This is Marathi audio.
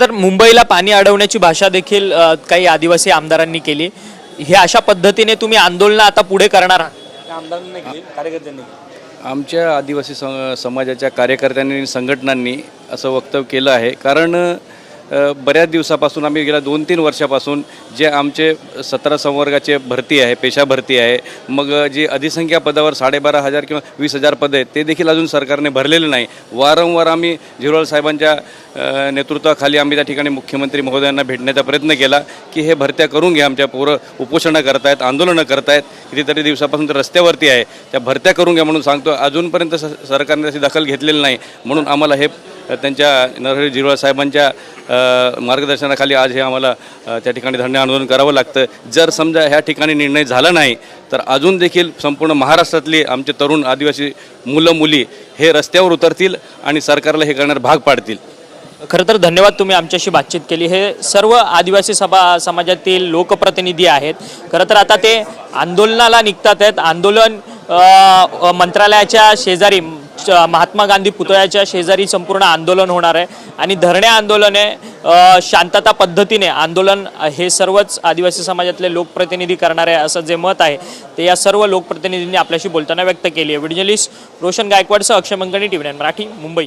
तर मुंबईला पाणी अडवण्याची भाषा देखील अ, काही आदिवासी आमदारांनी केली. हे अशा पद्धतीने तुम्ही आंदोलन आता पुढे करणार आहात? आमदारांनी केली कार्यकर्त्यांनी केली. आमच्या आदिवासी सं समाजाच्या कार्यकर्त्यांनी आणि संघटनांनी असं वक्तव्य केलं आहे. कारण अ, बऱ्याच दिवसापासून आम्ही गेल्या दोन तीन वर्षापासून जे आमचे सतरा संवर्गाचे भरती आहे पेशा भरती आहे मग जी अधिसंख्या पदावर साडेबारा हजार किंवा वीस हजार पदं आहेत ते देखील अजून सरकारने भरलेले नाही. वारंवार आम्ही झिरोळ साहेबांच्या नेतृत्वाखाली आम्ही त्या ठिकाणी मुख्यमंत्री महोदयांना भेटण्याचा प्रयत्न केला की हे भरत्या करून घ्या आमच्या पोरं उपोषणं करतायत आंदोलनं करतायत. कितीतरी दिवसापासून ते रस्त्यावरती आहे. त्या भरत्या करून घ्या म्हणून सांगतो. अजूनपर्यंत स सरकारने त्याची दखल घेतलेली नाही. म्हणून आम्हाला हे त्यांच्या नरहरी झिरवाळ साहेबांच्या मार्गदर्शनाखाली आज हे आम्हाला त्या ठिकाणी धरणे आंदोलन करावं लागतं. जर समजा ह्या ठिकाणी निर्णय झाला नाही तर अजून देखील संपूर्ण महाराष्ट्रातली आमचे तरुण आदिवासी मुलं मुली हे रस्त्यावर उतरतील आणि सरकारला हे करणार भाग पाडतील. खरं तर धन्यवाद तुम्ही आमच्याशी बातचीत केली. हे सर्व आदिवासी सभा समाजातील लोकप्रतिनिधी आहेत. खरं तर आता ते आंदोलनाला निघतात आहेत. आंदोलन मंत्रालयाच्या शेजारी महात्मा गांधी पुतळ्याच्या शेजारी संपूर्ण आंदोलन होणार आहे. आणि धरणे आंदोलने शांतता पद्धतीने आंदोलन हे सर्वच आदिवासी समाजातले लोकप्रतिनिधी करणार आहे असं जे मत आहे ते या सर्व लोकप्रतिनिधींनी आपल्याशी बोलताना व्यक्त केली आहे. व्हिडिओलिस्ट रोशन गायकवाडसह अक्षय मंगणी टीव्ही नाईन मराठी मुंबई.